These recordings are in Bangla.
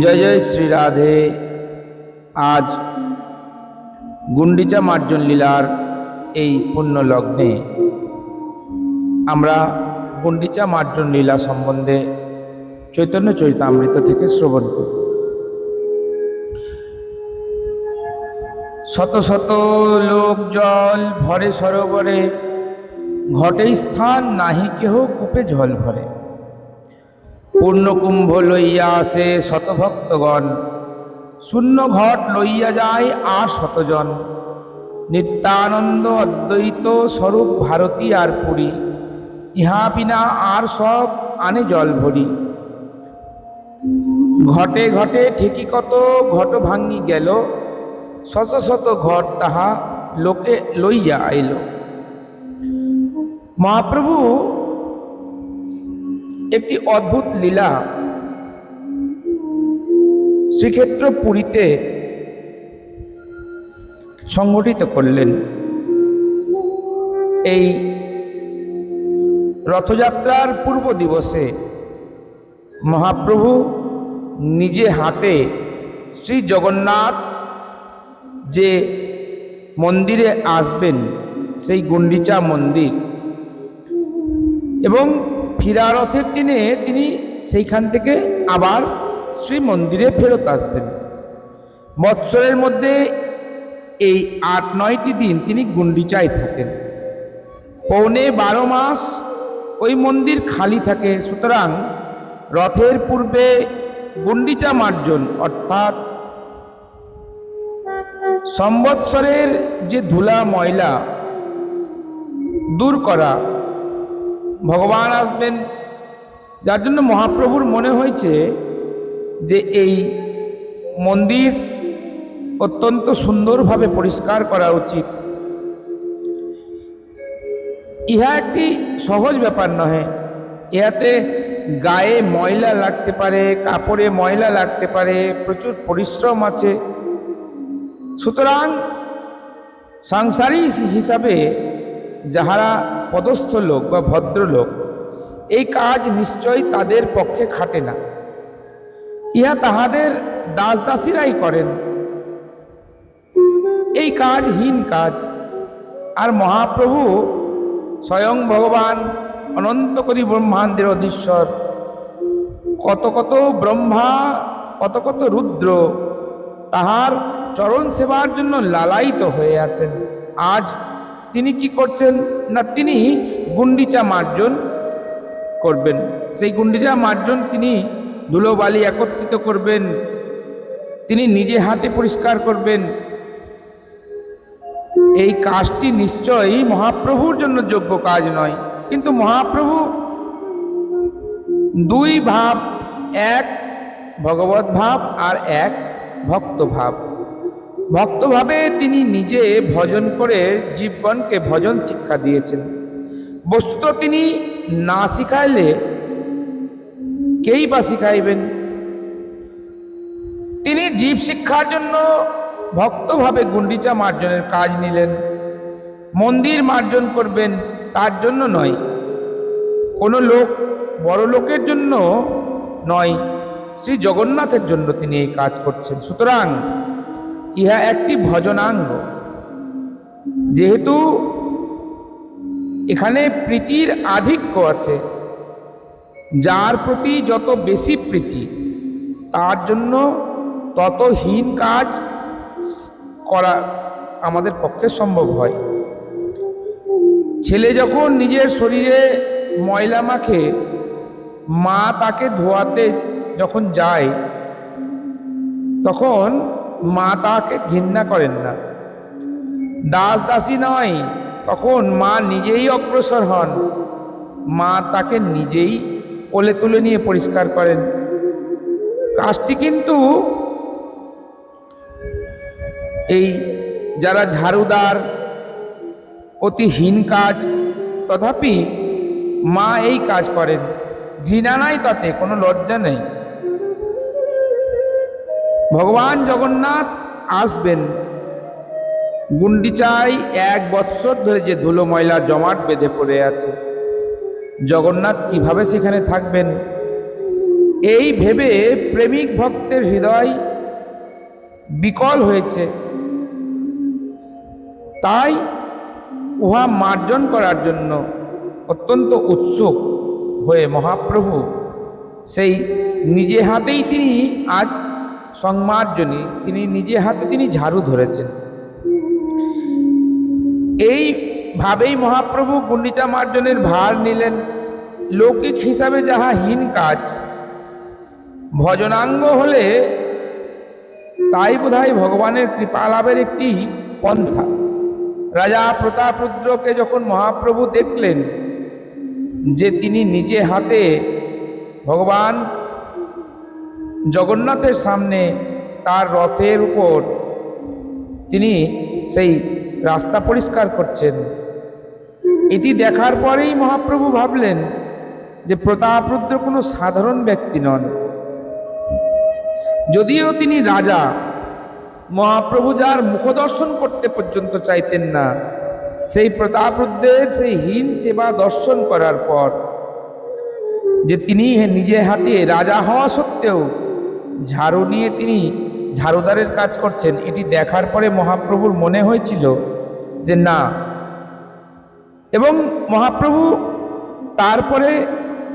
জয় জয় শ্রী রাধে। আজ গুন্ডিচা মার্জন লীলার এই পুণ্য লগ্নে আমরা গুন্ডিচা মার্জন লীলা সম্বন্ধে চৈতন্য চরিতামৃত থেকে শ্রবণ করব শত শত লোক জল ভরে সরোবরে ঘটে স্থান নাহি কেহ কূপে জল ভরে। পূর্ণকুম্ভ লইয়া আসে শতভক্তগণ। শূন্য ঘট লইয়া যায় আর শতজন। নিত্যানন্দ অদ্বৈত স্বরূপ ভারতী আর পুরী। ইহা বিনা আর সব আনে জল ভরি। ঘটে ঘটে ঠিকই কত ঘট ভাঙ্গি গেল। শত শত ঘট তাহা লোকে লইয়া আইল। মহাপ্রভু একটি অদ্ভুত লীলা। শ্রীক্ষেত্র পুরীতে সংগঠিত করলেন। এই রথযাত্রার পূর্ব দিবসে মহাপ্রভু নিজে হাতে শ্রী জগন্নাথ যে মন্দিরে আসবেন, সেই গুন্ডিচা মন্দির এবং ফিরা রথের দিনে তিনি সেইখান থেকে আবার শ্রী মন্দিরে ফেরত আসবেন। বৎসরের মধ্যে এই আট নয়টি দিন তিনি গুন্ডিচায় থাকেন। পৌনে বারো মাস ওই মন্দির খালি থাকে, সুতরাং রথের পূর্বে গুন্ডিচা মার্জন, অর্থাৎ সম্বৎসরের যে ধুলা ময়লা দূর করা ভগবান আসবেন। যার জন্য মহাপ্রভুর মনে হয়েছে যে এই মন্দির অত্যন্ত সুন্দরভাবে পরিষ্কার করা উচিত। ইহা একটি সহজ ব্যাপার নহে। ইহাতে গায়ে ময়লা লাগতে পারে, কাপড়ে ময়লা লাগতে পারে, প্রচুর পরিশ্রম আছে। সুতরাং সাংসারিক হিসাবে যাহারা পদস্থ লোক বা ভদ্রলোক, এই কাজ নিশ্চয় তাদের পক্ষে খাটে না। ইহা তাহাদের দাস দাসীরাই করেন। এই কাজ হীন কাজ। আর মহাপ্রভু স্বয়ং ভগবান অনন্ত করি ব্রহ্মাণ্ডের অধীশ্বর। কত কত ব্রহ্মা, কত কত রুদ্র তাহার চরণ সেবার জন্য লালায়িত হয়ে আছেন। আজ তিনি কি করছেন? না, তিনি গুন্ডিচা মার্জন করবেন। সেই গুন্ডিচা মার্জন তিনি ধুলোবালি একত্রিত করবেন। তিনি নিজে হাতে পরিষ্কার করবেন। এই কাজটি নিশ্চয়ই মহাপ্রভুর জন্য যোগ্য কাজ নয়। কিন্তু মহাপ্রভু দুই ভাব, এক ভগবত ভাব আর এক ভক্ত ভাব। ভক্তভাবে তিনি নিজে ভজন করে জীবগণকে ভজন শিক্ষা দিয়েছেন। বস্তুত তিনি না শিখাইলে কেই বা শিখাইবেন? তিনি জীব শিক্ষার জন্য ভক্তভাবে গুন্ডিচা মার্জনের কাজ নিলেন। মন্দির মার্জন করবেন তার জন্য নয়। কোনো লোক বড় লোকের জন্য নয়, শ্রী জগন্নাথের জন্য তিনি এই কাজ করছেন। সুতরাং ইহা একটি ভজনাঙ্গ। যেহেতু এখানে প্রীতির আধিক্য আছে, যার প্রতি যত বেশি প্রীতি, তার জন্য তত হীন কাজ করা আমাদের পক্ষে সম্ভব হয়। ছেলে যখন নিজের শরীরে ময়লা মাখে, মা তাকে ধোয়াতে যখন যায়, তখন মা তাকে ঘৃণা করেন না। দাস দাসী নয়, তখন মা নিজেই অগ্রসর হন। মা তাকে নিজেই কোলে তুলে নিয়ে পরিষ্কার করেন। কাজটি কিন্তু এই যারা ঝাড়ুদার অতি হীন কাজ, তথাপি মা এই কাজ করেন। ঘৃণা নাই তাতে, কোনো লজ্জা নেই। ভগবান জগন্নাথ আসবেন। গুন্ডিচাই এক বৎসর ধরে যে ধুলো ময়লা জমাট বেঁধে পড়ে আছে। জগন্নাথ কীভাবে সেখানে থাকবেন? এই ভেবে প্রেমিক ভক্তের হৃদয় বিকল হয়েছে। তাই উহা মার্জন করার জন্য অত্যন্ত উৎসুক হয়ে মহাপ্রভু সেই নিজে হাতেই তিনি আজ সংমার্জনী তিনি নিজে হাতে তিনি ঝাড়ু ধরেছেন। এইভাবেই মহাপ্রভু গুন্ডিচা মার্জনের ভার নিলেন। লৌকিক হিসাবে যাহা হীন কাজ, ভজনাঙ্গ হলে তাই বোধহয় ভগবানের কৃপা লাভের একটি পন্থা। রাজা প্রতাপরুদ্রকে যখন মহাপ্রভু দেখলেন যে তিনি নিজে হাতে ভগবান জগন্নাথের সামনে তার রথের উপর তিনি সেই রাস্তা পরিষ্কার করছেন। এটি দেখার পরেই মহাপ্রভু ভাবলেন যে প্রতাপরুদ্র কোনো সাধারণ ব্যক্তি নন। যদিও তিনি রাজা, মহাপ্রভু যার মুখদর্শন করতে পর্যন্ত চাইতেন না, সেই প্রতাপরুদ্রের সেই হীন সেবা দর্শন করার পর যে তিনি নিজে হাতে রাজা হওয়া সত্ত্বেও ঝাড়ু নিয়ে তিনি ঝাড়ুদারের কাজ করছেন। এটি দেখার পরে মহাপ্রভুর মনে হয়েছিল যে না। এবং মহাপ্রভু তারপরে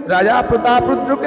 রাজা প্রতাপরুদ্রকে